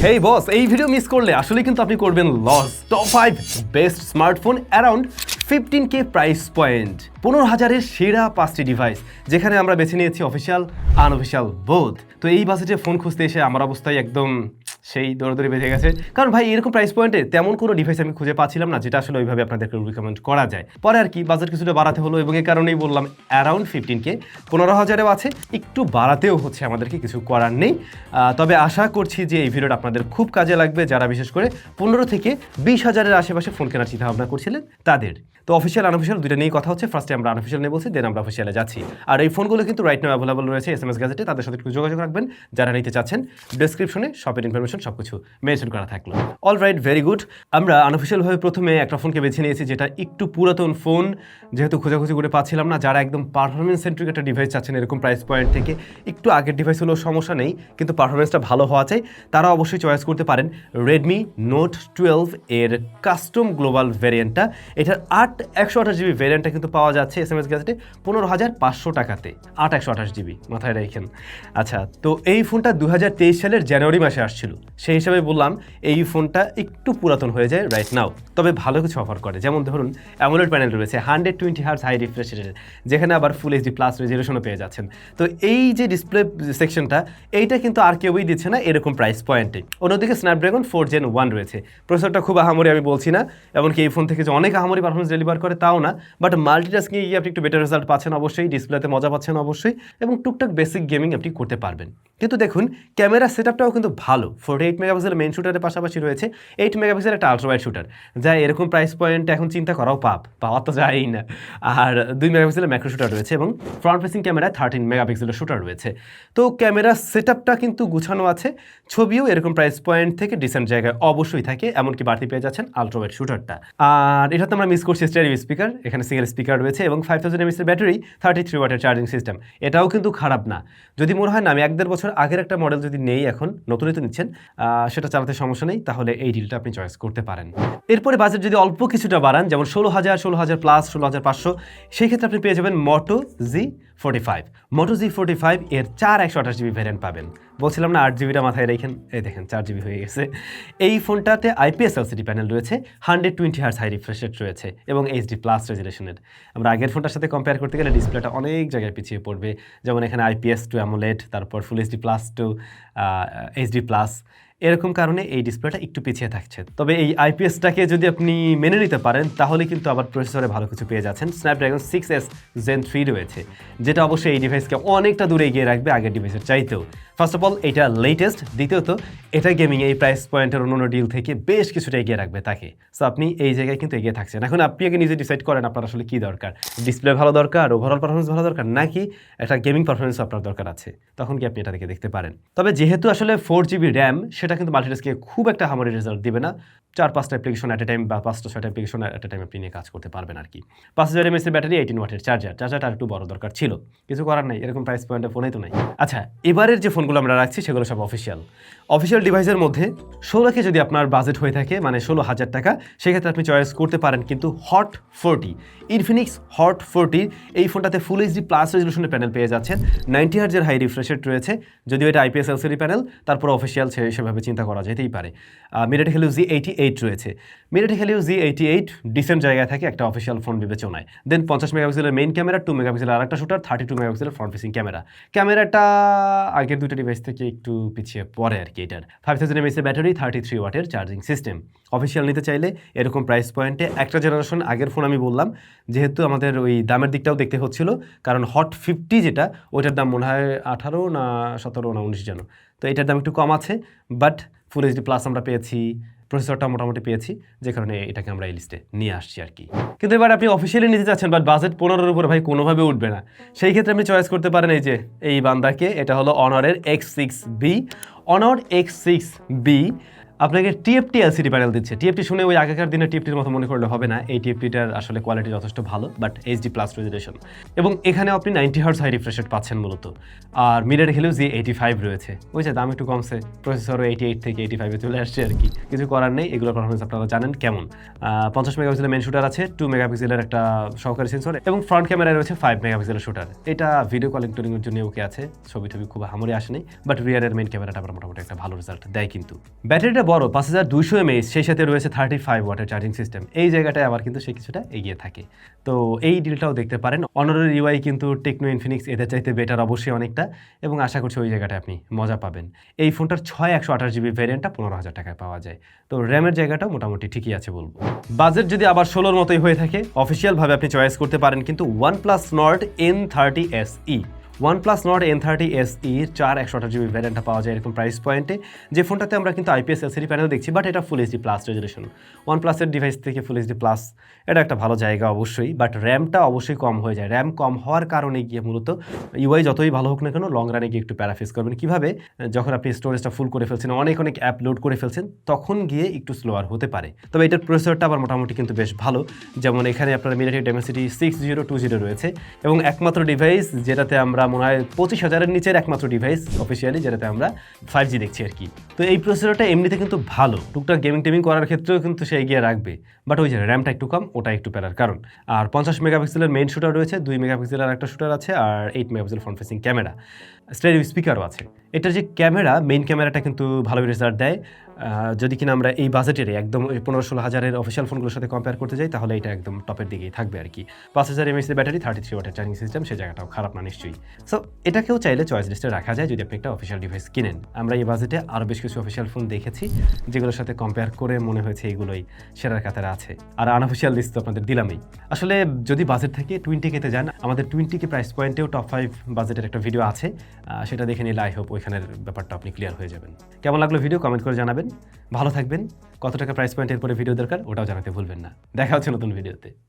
হেই বস এই video miss করলে আসলে কিন্তু আপনি করবেন loss top five best smartphone around fifteen K price point পনেরো হাজারের সেরা পাঁচটি ডিভাইস যেখানে আমরা বেছে নিয়েছি অফিসিয়াল আনঅফিসিয়াল বোধ তো এই বাজেটে ফোন খুঁজতে এসে আমার অবস্থায় একদম সেই দৌড়দৌড়ি বেঁধে গেছে। কারণ ভাই, এরকম প্রাইস পয়েন্টে তেমন কোনো ডিভাইস আমি খুঁজে পাচ্ছিলাম না, যেটা আসলে ওইভাবে আপনাদেরকে রিকমেন্ড করা যায়। পরে আর কি বাজেট কিছুটা বাড়াতে হলো এবং এই কারণেই বললাম অ্যারাউন্ড ফিফটিন কে পনেরো হাজারেও আছে, একটু বাড়াতেও হচ্ছে আমাদেরকে কিছু করার নেই। তবে আশা করছি যে এই ভিডিওটা আপনাদের খুব কাজে লাগবে, যারা বিশেষ করে পনেরো থেকে বিশ হাজারের আশেপাশে ফোন কেনার চিন্তা ভাবনা করছিলেন, তাদের। তো অফিসিয়াল আনঅফিসিয়াল দুটো নিয়ে কথা হচ্ছে। ফার্স্টে আমরা আনঅফিসিয়াল নিয়ে বলছি দেন আমরা অফিসিয়ালে যাচ্ছি। আর এই ফোনগুলো কিন্তু রাইট নাও অ্যাভেলেবল রয়েছে এস এম এস গ্যাজেটে তাদের সাথে একটু যোগাযোগ রাখবেন। যারা নিতে চাচ্ছেন ডেসক্রিপশনে শপের ইনফরমেশন সব কিছু মেনশন করা থাকল। অল রাইট ভেরি গুড আমরা আনঅফিসিয়ালভাবে প্রথমে একটা ফোনকে বেছে নিয়েছি, যেটা একটু পুরাতন ফোন যেহেতু খোঁজাখুঁজি করে পাচ্ছিলাম না, যারা একদম পারফরমেন্স সেন্ট্রিক একটা ডিভাইস চাচ্ছেন, এরকম প্রাইস পয়েন্ট থেকে। একটু আগের ডিভাইস হলেও সমস্যা নেই, কিন্তু পারফরমেন্সটা ভালো হওয়া চাই। তারা অবশ্যই চয়েস করতে পারেন রেডমি নোট টুয়েলভ এর কাস্টম গ্লোবাল ভ্যারিয়েন্টটা এটার আট একশো আঠাশ জিবি ভ্যারিয়েন্টটা কিন্তু পাওয়া যাচ্ছে এস এম এস গ্যাজেটে পনেরো হাজার পাঁচশো টাকাতে। আট একশো আঠাশ জিবি মাথায় রেখেন আচ্ছা তো এই ফোনটা দু হাজার তেইশ সালের জানুয়ারি মাসে আসছিল। সেই হিসাবে বললাম এই ফোনটা একটু পুরাতন হয়ে যায় রাইট নাও তবে ভালো কিছু অফার করে। যেমন ধরুন অ্যামোলেড প্যানেল রয়েছে, hundred twenty hertz high refresh যেখানে আবার ফুল এইচডি প্লাস রেজলিউশনও পেয়ে যাচ্ছেন। তো এই যে ডিসপ্লে সেকশনটা এইটা কিন্তু আর কেউই দিচ্ছে না এরকম প্রাইস পয়েন্টে অন্যদিকে স্ন্যাপড্রাগন ফোর জেন ওয়ান রয়েছে। প্রসেসরটা খুব আহামরি আমি বলছি না, এমনকি এই ফোন থেকে যে অনেক আহামরি পারফরমেন্স ডেলিভার করে, তাও না। বাট মাল্টিটাস্কিং গিয়ে আপনি একটু বেটার রেজাল্ট পাচ্ছেন অবশ্যই ডিসপ্লেতে মজা পাচ্ছেন অবশ্যই, এবং টুকটাক বেসিক গেমিং আপনি করতে পারবেন। কিন্তু দেখুন ক্যামেরা সেটআপটাও কিন্তু ভালো। ফোর্টি এইট মেগাপিক্সেল মেন শুটারের পাশাপাশি রয়েছে এইট মেগাপিক্সেল একটা আলট্রাওয়াইড শুটার যা এরকম প্রাইস পয়েন্ট এখন চিন্তা করাও পাপ, পাওয়া তো যায়ই না। আর দুই মেগাপিক্সেলের ম্যাক্রো শুটার রয়েছে এবং ফ্রন্ট ফেসিং ক্যামেরায় থার্টিন মেগাপিক্সেলের শুটার রয়েছে। তো ক্যামেরা সেটআপটা কিন্তু গুছানো আছে, ছবিও এরকম প্রাইস পয়েন্ট থেকে ডিসেন্ট জায়গায় অবশ্যই থাকে, এমনকি বাড়তি পেয়ে যাচ্ছেন আলট্রাওয়াইড শুটারটা আর এটা তো আমরা মিস করছি স্টেরিও স্পিকার, এখানে সিঙ্গেল স্পিকার রয়েছে এবং ফাইভ থাউজেন্ড এমএসের ব্যাটারি থার্টি থ্রি ওয়াটার চার্জিং সিস্টেম এটাও কিন্তু খারাপ না। যদি মনে হয় না, আমি এক দেড় বছর আগের একটা মডেল যদি নেই এখন নতুনই তো নিচ্ছেন সেটা চালাতে সমস্যা নেই, তাহলে এই ডিলটা আপনি চয়েস করতে পারেন। এরপরে বাজেট যদি অল্প কিছুটা বাড়ান, যেমন ষোলো হাজার ষোলো হাজার প্লাস ষোলো হাজার পাঁচশো, সেই ক্ষেত্রে আপনি পেয়ে যাবেন Moto G forty five Moto G forty five এর চার একশো আঠাশ জিবি ভ্যারিয়েন্ট পাবেন। বলছিলাম না আট জিবিটা মাথায় রেখেন? এই দেখেন, চার জিবি হয়ে গেছে। এই ফোনটাতে আইপিএস এলসিডি প্যানেল রয়েছে hundred twenty hertz high refresh rate রয়েছে এবং এইচডি প্লাস রেজুলেশনের আমরা আগের ফোনটার সাথে কম্পেয়ার করতে গেলে ডিসপ্লেটা অনেক জায়গায় পিছিয়ে পড়বে। যেমন এখানে আইপিএস টু অ্যামোলেড তারপর full HD plus to HD plus এরকম কারণে এই ডিসপ্লেটা একটু পিছিয়ে থাকছে। তবে এই আইপিএসটাকে যদি আপনি মেনে নিতে পারেন, তাহলে কিন্তু আবার প্রসেসরে ভালো কিছু পেয়ে যাচ্ছেন। Snapdragon six S gen three রয়েছে, যেটা অবশ্যই এই ডিভাইসকে অনেকটা দূরে এগিয়ে রাখবে আগের ডিভাইসের চাইতেও। ফার্স্ট অফ অল এটা লেটেস্ট দ্বিতীয়ত, এটা গেমিং এই প্রাইস পয়েন্টের অন্য ডিল থেকে বেশ কিছুটা এগিয়ে রাখবে তাকে। সো আপনি এই জায়গায় কিন্তু এগিয়ে থাকছেন। এখন আপনি আগে নিজে ডিসাইড করেন আপনার আসলে কী দরকার। ডিসপ্লে ভালো দরকার ওভারঅল পারফরমেন্স ভালো দরকার, নাকি একটা গেমিং পারফরমেন্স আপনার দরকার আছে। তখন কি আপনি এটা দেখতে পারেন। তবে যেহেতু আসলে ফোর জিবি র্যাম সেটা কিন্তু মাল্টিটাস্কে খুব একটা হামারি রেজাল্ট দিবে না। চার, পাঁচটা অ্যাপ্লিকেশন অ্যাট এ টাইম বা পাঁচটা, ছয়টা অ্যাপ্লিকেশন অ্যাট এ টাইম আপনি নিয়ে কাজ করতে পারবেন আর কি। পাঁচ হাজার এমএসের ব্যাটারি এইটিন ওয়াটের চার্জার চার্জারটা একটু বড় দরকার ছিল। কিছু করার নাই, এরকম প্রাইস পয়েন্টের ফোনেই তো নাই। আচ্ছা এবারের যে ফোনগুলো আমরা রাখছি সেগুলো সব অফিসিয়াল অফিসিয়াল ডিভাইসের মধ্যে ষোলোকে যদি আপনার বাজেট হয়ে থাকে মানে ষোলো হাজার টাকা, সেক্ষেত্রে আপনি চয়েস করতে পারেন কিন্তু hot forty Infinix hot forty এই ফোনটাতে ফুল এইচডি প্লাস রেজলিউশনের প্যানেল পেয়ে যাচ্ছেন। নাইনটি হার্জের হাই রিফ্রেশ রয়েছে। যদিও এটা আইপিএস এলসিডি প্যানেল তারপর অফিসিয়াল সেভাবে চিন্তা করা যেতেই পারে। মিরাটি হেলিও জি এইটি এইট রয়েছে। মিরাটি Helio G eighty eight decent জায়গায় থাকে, একটা অফিসিয়াল ফোন বিবেচনায়। দেন পঞ্চাশ মেগাপিক্সেলের মেইন ক্যামেরা টু মেগাপিক্সেলের আরেকটা শুটার থার্টি টু মেগাপিক্সেলের ফ্রন্ট ফেসিং ক্যামেরা ক্যামেরাটা আগের দুটো ডিভাইস থেকে একটু পিছিয়ে পড়ে আর কি এটার। ফাইভ থাউজেন্ড এমএসের ব্যাটারি থার্টি থ্রি ওয়াটের চার্জিং সিস্টেম অফিসিয়াল নিতে চাইলে এরকম প্রাইস পয়েন্টে একটা জেনারেশন আগের ফোন আমি বললাম, যেহেতু আমাদের ওই দামের দিকটাও দেখতে হচ্ছিল, কারণ হট ফিফটি যেটা, ওইটার দাম মনে হয় আঠারো না সতেরো না উনিশ যেন। তো এটার দাম একটু কম আছে বাট ফুল এইচডি প্লাস আমরা পেয়েছি প্রসেসরটা মোটামুটি পেয়েছি যে কারণে এটাকে আমরা এই লিস্টে নিয়ে আসছি আর কি। কিন্তু এবার আপনি অফিসিয়ালি নিতে চাচ্ছেন বাট বাজেট পনেরোর উপরে ভাই কোনোভাবে উঠবে না। সেই ক্ষেত্রে আপনি চয়েস করতে পারেন এই যে, এই বান্দাকে, এটা হলো অনারের X six B Honor X six B আপনাকে টিএফটি এলসিডি প্যানেল দিচ্ছে। টিএফটি শুনে ওই আগেকার দিনে টিএফটির মতো মনে করলে হবে না। এই টিএফটিটার আসলে কোয়ালিটি যথেষ্ট ভালো বাট এইচডি প্লাস রেজুলেশন এবং এখানে আপনি নাইনটি হার্স হাই রিফ্রেশ পাচ্ছেন মূলত। আর মিরার খেলেও জি এইটি ফাইভ রয়েছে। যে দাম একটু কমছে প্রসেসরও এইটি এইট থেকে এইটি ফাইভে চলে আসছে আর কি। কিছু করার নেই এগুলোর পারফরমেন্স আপনারা জানেন কেমন। পঞ্চাশ মেগাপিক্সেলের মেন শুটার আছে টু মেগাপিক্সেলের একটা সহকারী সেন্সর এবং ফ্রন্ট ক্যামেরায় রয়েছে ফাইভ মেগাপিক্সেলের শুটার এটা ভিডিও কলিংটরিংয়ের জন্য ওকে আছে ছবি টবি খুব হামরে আসেনি বাট রিয়ারের মেন ক্যামেরাটা আবার মোটামুটি একটা ভালো রেজাল্ট দেয় কিন্তু। ব্যাটারিটা বড় পাঁচ হাজার দুইশো এমএইচ সেই সাথে রয়েছে থার্টি ফাইভ ওয়াটের চার্জিং সিস্টেম এই জায়গাটায় আবার কিন্তু সে কিছুটা এগিয়ে থাকে। তো এই ডিলটাও দেখতে পারেন। অনারের ইউআই কিন্তু টেকনো ইনফিনিক্স এদের চাইতে বেটার অবশ্যই অনেকটা, এবং আশা করছি ওই জায়গাটায় আপনি মজা পাবেন। এই ফোনটার ছয় একশো আঠাশ জিবি ভ্যারিয়েন্টটা পনেরো হাজার টাকায় পাওয়া যায়। তো র্যামের জায়গাটাও মোটামুটি ঠিকই আছে বলব। বাজেট যদি আবার ষোলোর মতোই হয়ে থাকে অফিসিয়ালভাবে আপনি চয়েস করতে পারেন কিন্তু OnePlus Nord N thirty S E OnePlus Nord N thirty S E চার একশো আঠাশ জিবি ভ্যারিয়েন্টটা পাওয়া যায় এরকম প্রাইস পয়েন্টে যে ফোনটাতে আমরা কিন্তু আইপিএস এলসিডি প্যানেল দেখছি বাট এটা full HD plus resolution one প্লাসের ডিভাইস থেকে ফুল এইচডি প্লাস এটা একটা ভালো জায়গা অবশ্যই বাট র্যামটা অবশ্যই কম হয়ে যায়। র্যাম কম হওয়ার কারণে গিয়ে মূলত ইউআই যতই ভালো হোক না কেন লং রানে গিয়ে একটু প্যারাফেস করবেন। কীভাবে? যখন আপনি স্টোরেজটা ফুল করে ফেলছেন, অনেক অনেক অ্যাপ লোড করে ফেলছেন, তখন গিয়ে একটু স্লোয়ার হতে পারে। তবে এটার প্রসেসরটা আবার মোটামুটি কিন্তু বেশ ভালো। যেমন এখানে আপনার MediaTek Dimensity six zero two zero রয়েছে, এবং একমাত্র ডিভাইস যেটাতে আমরা মনে হয় পঁচিশ হাজারের নিচের একমাত্র ডিভাইস অফিসিয়ালি যেটাতে আমরা ফাইভ জি দেখছি আর কি। তো এই প্রসেসরটা এমনিতে কিন্তু ভালো। টুকটাক গেমিং টেমিং করার ক্ষেত্রেও কিন্তু সে এগিয়ে রাখবে। বাট ওই যে র্যামটা একটু কম, ওটা একটু প্যারার কারণ, আর পঞ্চাশ মেগাপিক্সেলের মেইন শুটার রয়েছে, দুই মেগাপিক্সেলের একটা শুটার আছে, আর eight megapixel front facing camera stereo স্পিকারও আছে। এটার যে ক্যামেরা মেইন ক্যামেরাটা কিন্তু ভালো রেজাল্ট দেয়। যদি কিনা আমরা এই বাজেটের একদম পনেরো ষোলো হাজারের অফিসিয়াল ফোনগুলোর সাথে কম্পেয়ার করতে যাই, তাহলে এটা একদম টপের দিকেই থাকবে আর কি। পাঁচ হাজার এমএসের ব্যাটারি থার্টি থ্রি ওয়াটের চার্জিং সিস্টেম সেই জায়গাটাও খারাপ না নিশ্চয়ই। সো এটাকেও চাইলে চয়েস লিস্টে রাখা যায় যদি আপনি একটা অফিসিয়াল ডিভাইস কিনেন। আমরা এই বাজেটে আরও বেশ কিছু অফিসিয়াল ফোন দেখেছি, যেগুলোর সাথে কম্পেয়ার করে মনে হয়েছে এগুলোই সেরার কাতারে আছে। আর আনঅফিসিয়াল লিস্ট তো আপনাদের দিলামই। আসলে যদি বাজেট থেকে টোয়েন্টি কেতে যান, আমাদের টোয়েন্টি কে প্রাইস পয়েন্টেও টপ ফাইভ বাজেটের একটা ভিডিও আছে। সেটা দেখে নিলে আই হোপ ওইখানের ব্যাপারটা আপনি ক্লিয়ার হয়ে যাবেন। কেমন লাগল ভিডিও কমেন্ট করে জানাবেন। ভালো থাকবেন। কত টাকা প্রাইস পয়েন্টের পরে ভিডিও দরকার, ওটাও জানাতে ভুলবেন না। দেখা হচ্ছে নতুন ভিডিওতে